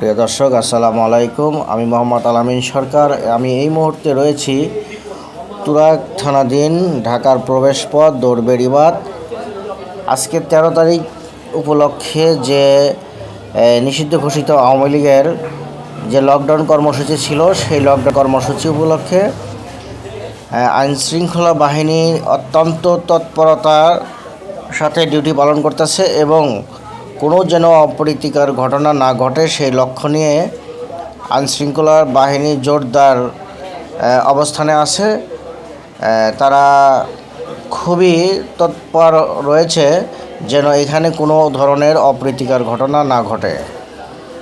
প্রিয় দর্শক, আসসালামু আলাইকুম। আমি মোহাম্মদ আলামিন সরকার। আমি এই মুহূর্তে রয়েছি তুরাগ থানাধীন ঢাকার প্রবেশপথ দৌড়বেড়িবাদ আজকে তেরো তারিখ উপলক্ষে যে নিষিদ্ধ ঘোষিত আওয়ামী লীগের যে লকডাউন কর্মসূচি ছিল, সেই লকডাউন কর্মসূচি উপলক্ষে আইন শৃঙ্খলা বাহিনী অত্যন্ত তৎপরতার সাথে ডিউটি পালন করতেছে এবং কোনো যেন অপ্রীতিকর ঘটনা না ঘটে, সেই লক্ষ্য নিয়ে আইন শৃঙ্খলা বাহিনী জোরদার অবস্থানে আছে। তারা খুবই তৎপর রয়েছে যেন এখানে কোনো ধরনের অপ্রীতিকর ঘটনা না ঘটে।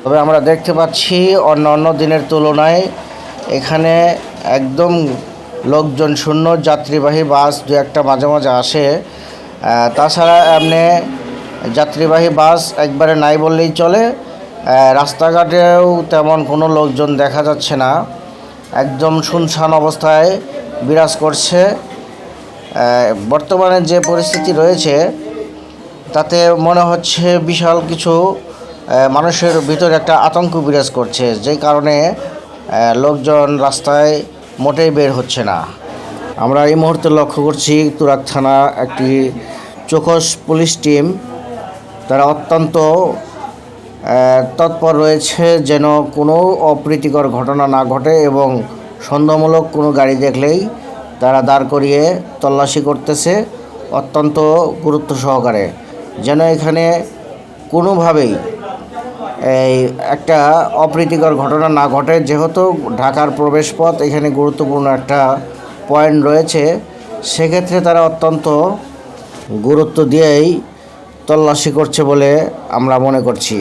তবে আমরা দেখতে পাচ্ছি অন্য অন্য দিনের তুলনায় এখানে একদম লোকজন শূন্য, যাত্রীবাহী বাস দু একটা মাঝে মাঝে আসে। তাছাড়া এমনি যাত্রীবাহী বাস একবারে নাই বললেই চলে। রাস্তাঘাটেও তেমন কোনো লোকজন দেখা যাচ্ছে না। একদম শুনশান অবস্থায় বিরাজ করছে। বর্তমানে যে পরিস্থিতি রয়েছে, তাতে মনে হচ্ছে বিশাল কিছু মানুষের ভিতরে একটা আতঙ্ক বিরাজ করছে যেই কারণে লোকজন রাস্তায় মোটেই বের হচ্ছে না। আমরা এই মুহূর্তে লক্ষ্য করছি তুরাক থানা একটি চোখস পুলিশ টিম। তারা অত্যন্ত তৎপর রয়েছে যেন কোনো অপ্রীতিকর ঘটনা না ঘটে এবং সন্দেহমূলক কোনো গাড়ি দেখলেই তারা দাঁড় করিয়ে তল্লাশি করতেছে অত্যন্ত গুরুত্ব সহকারে। যেন এখানে কোনোভাবেই এই একটা অপ্রীতিকর ঘটনা না ঘটে, যেহেতু ঢাকার প্রবেশপথ এখানে গুরুত্বপূর্ণ একটা পয়েন্ট রয়েছে, সেক্ষেত্রে তারা অত্যন্ত গুরুত্ব দিয়েই তল্লাশি করছে বলে আমরা মনে করছি।